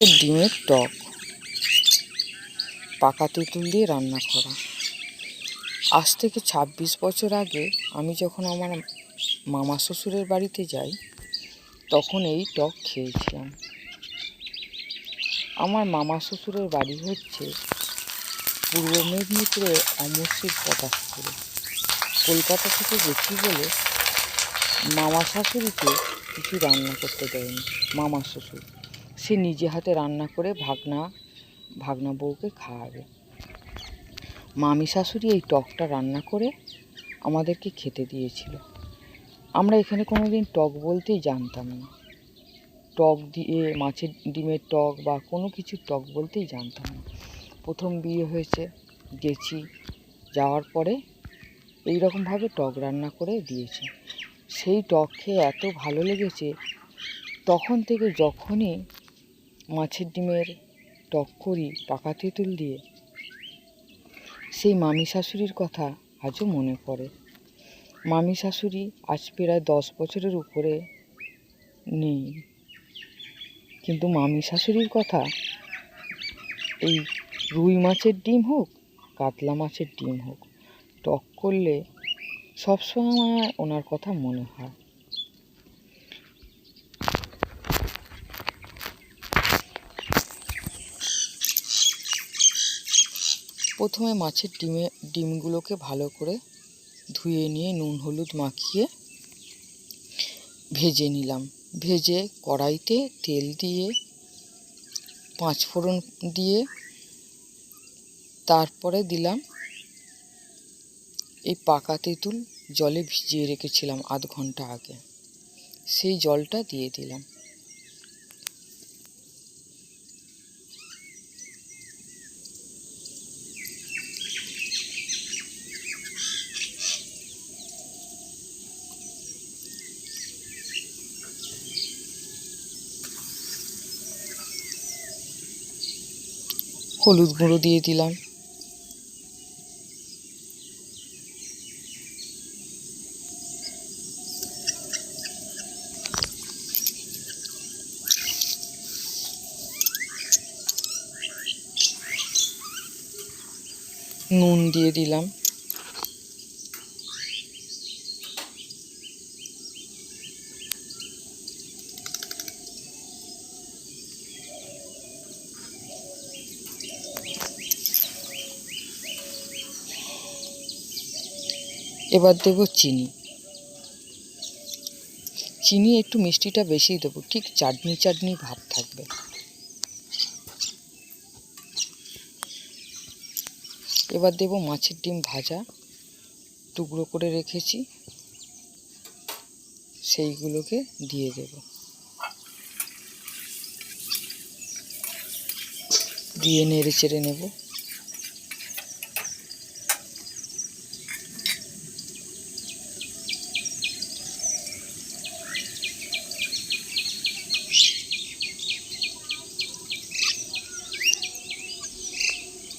ডিমের টক। পাকা তেঁতুল দিয়ে রান্না করা। আজ থেকে ছাব্বিশ বছর আগে আমি যখন আমার মামা শ্বশুরের বাড়িতে যাই, তখন এই টক খেয়েছিলাম। আমার মামা শ্বশুরের বাড়ি হচ্ছে পূর্ব মেদিনীপুরের অমরশির পটাশপুরে কলকাতা থেকে গেছি বলে মামা শাশুড়িকে কিছু রান্না করতে দেয়নি, মামা শ্বশুর। সে নিজে হাতে রান্না করে ভাগনা ভাগনা বউকে খাওয়াবে। মামি শাশুড়ি এই টকটা রান্না করে আমাদেরকে খেতে দিয়েছিল। আমরা এখানে কোনো দিন টক বলতেই জানতাম না। টক দিয়ে, মাছের ডিমের টক বা কোনো কিছুর টক বলতেই জানতাম না। প্রথম বিয়ে হয়েছে, গেছি, যাওয়ার পরে এই রকমভাবে টক রান্না করে দিয়েছে। সেই টক খেয়ে এত ভালো লেগেছে, তখন থেকে যখনই মাছের ডিমের টক করি পাকা তেঁতুল দিয়ে। সেই মামি শাশুড়ির কথা আজও মনে পড়ে। মামি শাশুড়ি আজ প্রায় দশ বছরের উপরে নেই। কিন্তু মামি শাশুড়ির কথা, এই রুই মাছের ডিম হোক, কাতলা মাছের ডিম হোক, টক করলে সবসময় ওনার কথা মনে হয়। প্রথমে মাছের ডিমে, ডিমগুলোকে ভালো করে ধুয়ে নিয়ে নুন, হলুদ মাখিয়ে ভেজে নিলাম। ভেজে কড়াইতে তেল দিয়ে পাঁচ ফোড়ন দিয়ে তারপরে দিলাম এই পাকা তেঁতুল জলে ভিজিয়ে রেখেছিলাম আধ ঘণ্টা আগে। সেই জলটা দিয়ে দিলাম। হলুদ গুঁড়ো দিয়ে দিলাম। নুন দিয়ে দিলাম। এবার দেবো চিনি। চিনি একটু মিষ্টিটা বেশি দেবো, ঠিক চাটনি চাটনি ভাব থাকবে। এবার দেবো মাছের ডিম ভাজা, টুকরো করে রেখেছি। সেইগুলোকে দিয়ে দেব। দিয়ে নেড়ে চেড়ে নেব।